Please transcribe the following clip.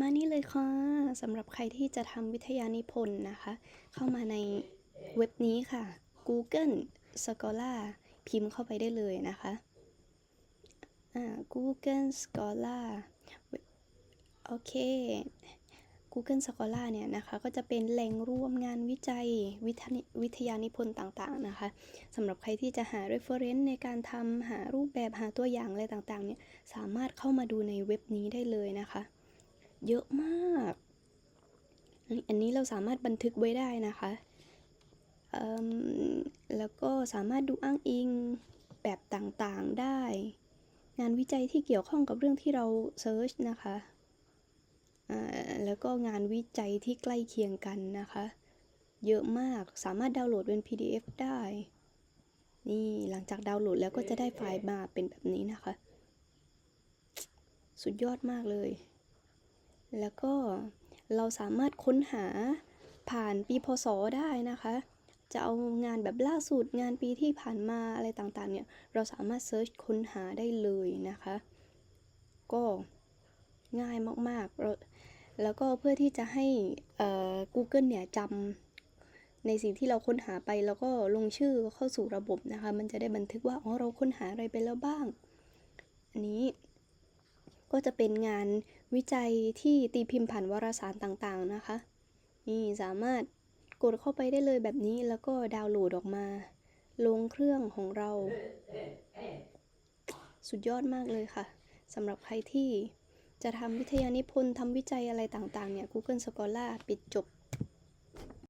มานี่เลยค่ะสำหรับใครที่จะทำวิทยานิพนธ์นะคะ เข้ามาในเว็บนี้ค่ะ Google Scholar พิมพ์เข้าไปได้เลยนะคะอ่า Google Scholar โอเค Google Scholar เนี่ยนะคะก็จะเป็นแหล่งรวมงานวิจัยวิทยวิทยานิพนธ์ต่างๆนะคะสำหรับใครที่จะหา reference ในการทำหารูปแบบหาตัวอย่างอะไรต่างๆเนี่ยสามารถเข้ามาดูในเว็บนี้ได้เลยนะคะ เยอะมาก อันนี้เราสามารถบันทึกไว้ได้นะคะแล้วก็สามารถดูอ้างอิงแบบต่างๆได้ งานวิจัยที่เกี่ยวข้องกับเรื่องที่เราเซิร์ชนะคะแล้วก็งานวิจัยที่ใกล้เคียงกันนะคะ เยอะมากสามารถดาวน์โหลดเป็น PDF ได้ นี่หลังจากดาวน์โหลดแล้วก็จะได้ไฟล์มาเป็นแบบนี้นะคะ สุดยอดมากเลย แล้วก็เราสามารถค้นหาผ่านปีพศได้นะคะ จะเอางานแบบล่าสุดงานปีที่ผ่านมาอะไรต่างๆเนี่ยเราสามารถเซิร์ชค้นหาได้เลยนะคะ ก็ง่ายมากๆ แล้วก็เพื่อที่จะให้เอ่อ Google เนี่ยจำในสิ่งที่เราค้นหาไปแล้วก็ลงชื่อเข้าสู่ระบบนะคะ มันจะได้บันทึกว่าอ๋อเราค้นหาอะไรไปแล้วบ้าง อันนี้ ก็จะเป็นงานวิจัยที่ตีพิมพ์ผ่านวารสารต่างๆนะคะ นี่สามารถกดเข้าไปได้เลยแบบนี้แล้วก็ดาวน์โหลดออกมา ลงเครื่องของเรา สุดยอดมากเลยค่ะสำหรับใครที่จะทำวิทยานิพนธ์ทำวิจัยอะไรต่างๆเนี่ย Google Scholar ปิดจบ